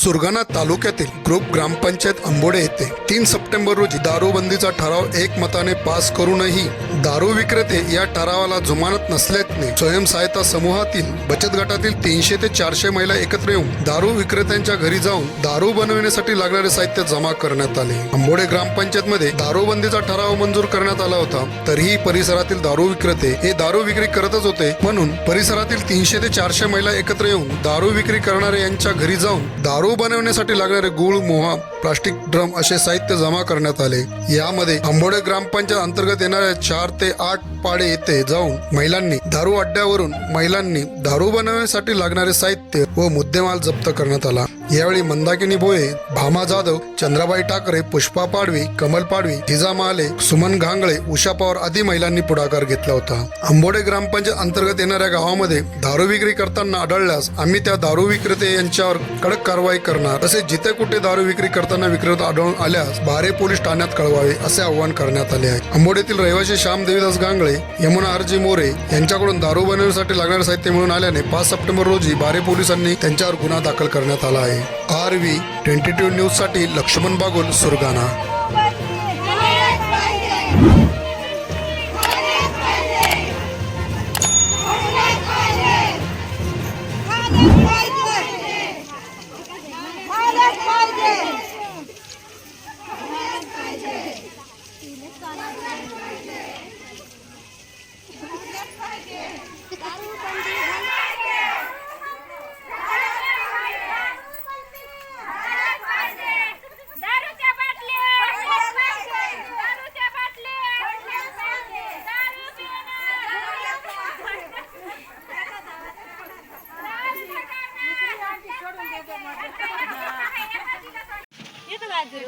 सुरगाणा तालुक्यातील ग्रुप ग्रामपंचायत आंबोडे येथे तीन सप्टेंबर रोजी दारूबंदीचा ठराव एकमताने पास करूनही दारू विक्रेते या ठरावाला जुमानत नसल्याने स्वयंसहायता समूहातील बचत गटातील तीनशे ते चारशे महिला एकत्र येऊन दारू विक्रेत्यांच्या घरी जाऊन दारू बनविण्यासाठी लागणारे साहित्य जमा करण्यात आले. आंबोडे ग्रामपंचायतमध्ये दारूबंदीचा ठराव मंजूर करण्यात आला होता. तरीही परिसरातील दारू विक्रेते हे दारू विक्री करतच होते म्हणून परिसरातील तीनशे ते चारशे महिला एकत्र येऊन दारू विक्री करणारे यांच्या घरी जाऊन दारू बनवण्यासाठी लागणारे गुळ मोहा प्लास्टिक ड्रम असे साहित्य जमा करण्यात आले. यामध्ये आंबोडे ग्रामपंचायत अंतर्गत येणाऱ्या चार ते आठ पाडे येथे जाऊन महिलांनी दारू अड्ड्यावरून महिलांनी दारू बनवण्यासाठी लागणारे साहित्य व मुद्देमाल जप्त करण्यात आला. यावेळी मंदाकिनी भोये भामा जाधव चंद्राबाई ठाकरे पुष्पा पाडवी कमल पाडवी हिजा महाले सुमन घांगळे उषा पवार आदी महिलांनी पुढाकार घेतला होता. आंबोडे ग्रामपंचायत अंतर्गत येणाऱ्या गावामध्ये दारू विक्री करताना आढळल्यास आम्ही त्या दारू विक्रेते यांच्यावर कडक कारवाई करणार तसेच जिथे कुठे दारू विक्री करताना विक्रेता आढळून आल्यास बारे पोलीस ठाण्यात कळवावे असे आवाहन करण्यात आले आहे. आंबोडेतील रहिवासी श्याम देवीदास गांगळे यमुना आरजी मोरे यांच्याकडून दारू बनवण्यासाठी लागणारे साहित्य मिळून आल्याने पाच सप्टेंबर रोजी बारे पोलिसांनी त्यांच्यावर गुन्हा दाखल करण्यात आला आहे. आर व्ही ट्वेंटी टू न्यूजसाठी लक्ष्मण बागुल सुरगाणा.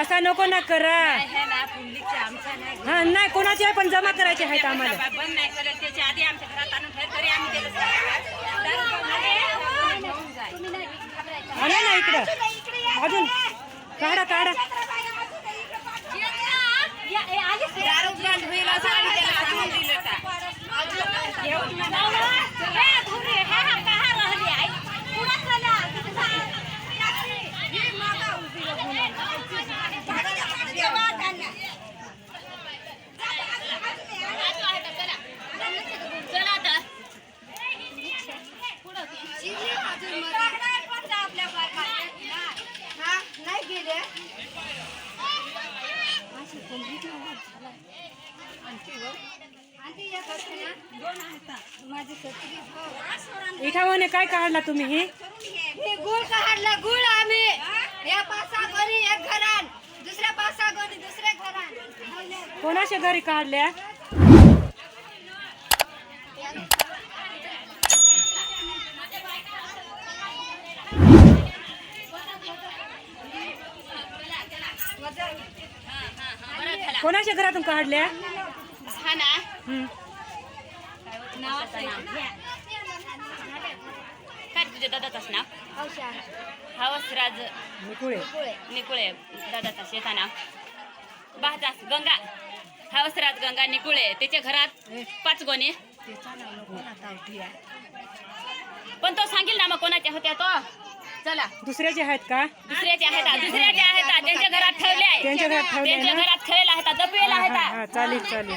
असा नको ना करा. हे नाही नाही कोणाचे पण जमा करायचे आहेत आम्हाला. आणा ना इकडं. अजून. काढा काढा. Eu não, não. É. इठावाने काय काढला तुम्ही हे? हे गुळ काढला गुळ आम्ही. या पासा घरी एक घरान दुसऱ्या पासा घरी दुसऱ्या घरान कोणाच्या घरी काढल्या? कोणाच्या घरातून काढल्या? हा ना. हं. काय तुझ्या दादाचाच नाव हवसराज मुकुळे निकुळे दादाचा शेता नाव गंगा हवसराज गंगा निकुळे त्याच्या घरात पाच गोणे पण तो सांगेल ना मग कोणाच्या होत्या तो चला दुसऱ्याचे आहेत का? दुसऱ्याचे आहेत दुसऱ्याचे आहेत. त्यांच्या घरात ठेवले आहे. त्यांच्या घरात ठेवले त्यांच्या ना घरात ठेवले आहेत जपलेले हा, आहेत हा, हा. हा, चालेल. चालेल